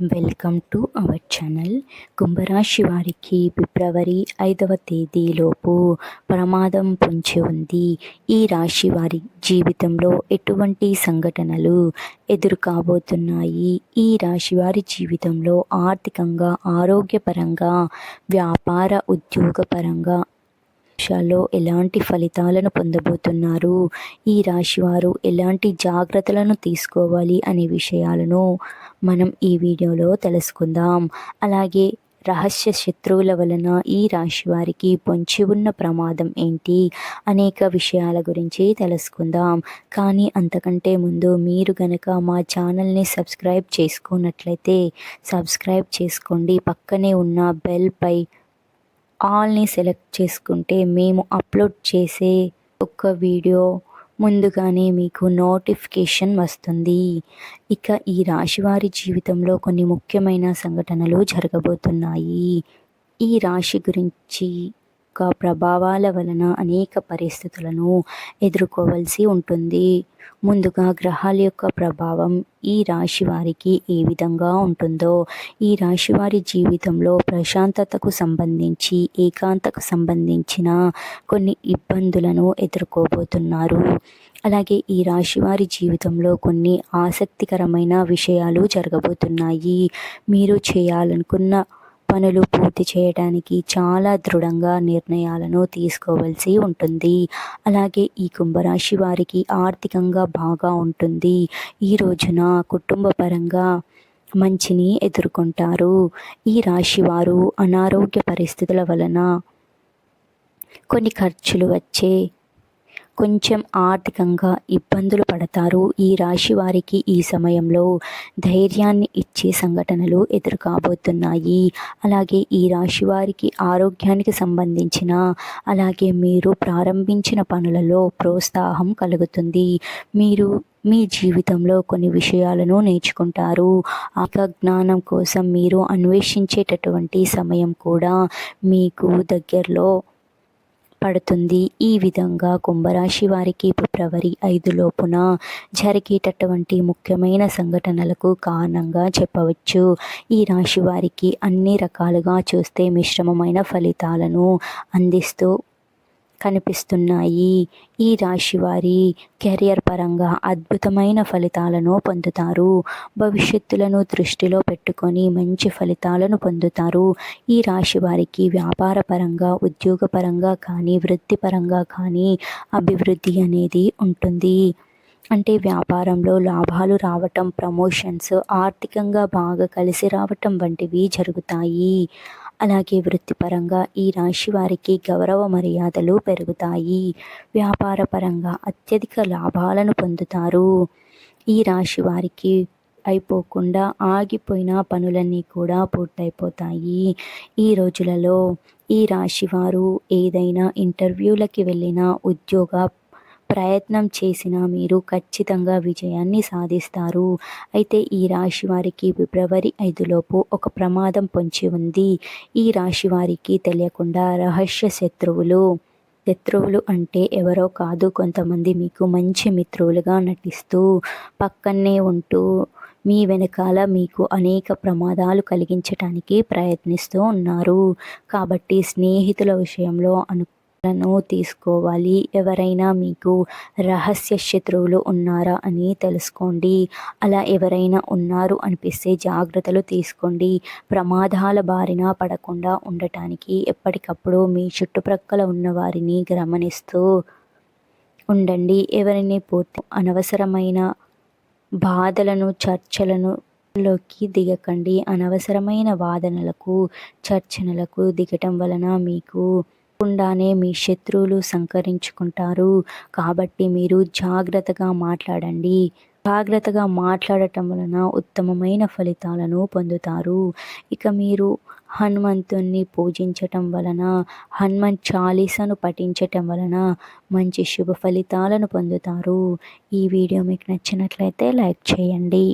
Welcome to our channel. కుంభరాశి వారికి ఫిబ్రవరి ఐదవ తేదీలోపు ప్రమాదం పొంచి ఉంది. ఈ రాశి వారి జీవితంలో ఎటువంటి సంఘటనలు ఎదురు కాబోతున్నాయి ఈ రాశి వారి జీవితంలో ఆర్థికంగా ఆరోగ్యపరంగా వ్యాపార ఉద్యోగపరంగా విషయాల్లో ఎలాంటి ఫలితాలను పొందబోతున్నారు? ఈ రాశివారు ఎలాంటి జాగ్రత్తలను తీసుకోవాలి అనే విషయాలను మనం ఈ వీడియోలో తెలుసుకుందాం. అలాగే రహస్య శత్రువుల వలన ఈ రాశి వారికి పొంచి ఉన్న ప్రమాదం ఏంటి? అనేక విషయాల గురించి తెలుసుకుందాం. కానీ అంతకంటే ముందు మీరు గనక మా ఛానల్ని సబ్స్క్రైబ్ చేసుకున్నట్లయితే సబ్స్క్రైబ్ చేసుకోండి. పక్కనే ఉన్న బెల్పై ఆల్ని సెలెక్ట్ చేసుకుంటే మేము అప్లోడ్ చేసే ఒక వీడియో ముందుగానే మీకు నోటిఫికేషన్ వస్తుంది. ఇక ఈ రాశివారి జీవితంలో కొన్ని ముఖ్యమైన సంఘటనలు జరగబోతున్నాయి. ఈ రాశి గురించి యొక్క ప్రభావాల వలన అనేక పరిస్థితులను ఎదుర్కోవాల్సి ఉంటుంది. ముందుగా గ్రహాల యొక్క ప్రభావం ఈ రాశి వారికి ఏ విధంగా ఉంటుందో ఈ రాశి వారి జీవితంలో ప్రశాంతతకు సంబంధించి ఏకాంతకు సంబంధించిన కొన్ని ఇబ్బందులను ఎదుర్కోబోతున్నారు. అలాగే ఈ రాశి వారి జీవితంలో కొన్ని ఆసక్తికరమైన విషయాలు జరగబోతున్నాయి. మీరు చేయాలనుకున్న పనులు పూర్తి చేయడానికి చాలా దృఢంగా నిర్ణయాలను తీసుకోవాల్సి ఉంటుంది. అలాగే ఈ కుంభరాశి వారికి ఆర్థికంగా బాగా ఉంటుంది. ఈ రోజున కుటుంబ పరంగా మంచిని ఎదుర్కొంటారు. ఈ రాశి వారు అనారోగ్య పరిస్థితుల వలన కొన్ని ఖర్చులు వచ్చే కొంచెం ఆర్థికంగా ఇబ్బందులు పడతారు ఈ రాశి వారికి ఈ సమయంలో. ధైర్యాన్ని ఇచ్చే సంఘటనలు ఎదురుకాబోతున్నాయి. అలాగే ఈ రాశి వారికి ఆరోగ్యానికి సంబంధించిన అలాగే మీరు ప్రారంభించిన పనులలో ప్రోత్సాహం కలుగుతుంది. మీరు మీ జీవితంలో కొన్ని విషయాలను నేర్చుకుంటారు. ఆక జ్ఞానం కోసం మీరు అన్వేషించేటటువంటి సమయం కూడా మీకు దగ్గరలో పడుతుంది. ఈ విధంగా కుంభరాశి వారికి ఫిబ్రవరి ఐదు లోపున జరిగేటటువంటి ముఖ్యమైన సంఘటనలకు కారణంగా చెప్పవచ్చు. ఈ రాశి వారికి అన్ని రకాలుగా చూస్తే మిశ్రమమైన ఫలితాలను అందిస్తూ కనిపిస్తున్నాయి. ఈ రాశి వారి కెరియర్ పరంగా అద్భుతమైన ఫలితాలను పొందుతారు. భవిష్యత్తులను దృష్టిలో పెట్టుకొని మంచి ఫలితాలను పొందుతారు. ఈ రాశి వారికి వ్యాపార పరంగా ఉద్యోగపరంగా కానీ వృత్తిపరంగా కానీ అభివృద్ధి అనేది ఉంటుంది. అంటే వ్యాపారంలో లాభాలు రావటం ప్రమోషన్స్ ఆర్థికంగా బాగా కలిసి రావటం వంటివి జరుగుతాయి. అలాగే వృత్తిపరంగా ఈ రాశి వారికి గౌరవ మర్యాదలు పెరుగుతాయి. వ్యాపారపరంగా అత్యధిక లాభాలను పొందుతారు. ఈ రాశి వారికి అయిపోకుండా ఆగిపోయిన పనులన్నీ కూడా పూర్తయిపోతాయి. ఈ రోజులలో ఈ రాశివారు ఏదైనా ఇంటర్వ్యూలకి వెళ్ళిన ఉద్యోగ ప్రయత్నం చేసినా మీరు ఖచ్చితంగా విజయాన్ని సాధిస్తారు. అయితే ఈ రాశి వారికి ఫిబ్రవరి ఐదులోపు ఒక ప్రమాదం పొంచి ఉంది. ఈ రాశి వారికి తెలియకుండా రహస్య శత్రువులు శత్రువులు అంటే ఎవరో కాదు కొంతమంది మీకు మంచి మిత్రులుగా నటిస్తూ పక్కనే ఉంటూ మీ వెనకాల మీకు అనేక ప్రమాదాలు కలిగించటానికి ప్రయత్నిస్తూ ఉన్నారు. కాబట్టి స్నేహితుల విషయంలో అను లను తీసుకోవాలి. ఎవరైనా మీకు రహస్య శత్రువులు ఉన్నారా అని తెలుసుకోండి. అలా ఎవరైనా ఉన్నారు అనిపిస్తే జాగ్రత్తలు తీసుకోండి. ప్రమాదాల బారిన పడకుండా ఉండటానికి ఎప్పటికప్పుడు మీ చుట్టుప్రక్కల ఉన్న వారిని గమనిస్తూ ఉండండి. ఎవరిని పూర్తి అనవసరమైన బాధలను చర్చలను లోకి దిగకండి. అనవసరమైన వాదనలకు చర్చనలకు దిగటం వలన మీకు తప్పకుండానే మీ శత్రువులు సంకరించుకుంటారు. కాబట్టి మీరు జాగ్రత్తగా మాట్లాడండి. జాగ్రత్తగా మాట్లాడటం వలన ఉత్తమమైన ఫలితాలను పొందుతారు. ఇక మీరు హనుమంతుణ్ణి పూజించటం వలన హనుమన్ చాలీసాను పఠించటం వలన మంచి శుభ ఫలితాలను పొందుతారు. ఈ వీడియో మీకు నచ్చినట్లయితే లైక్ చేయండి.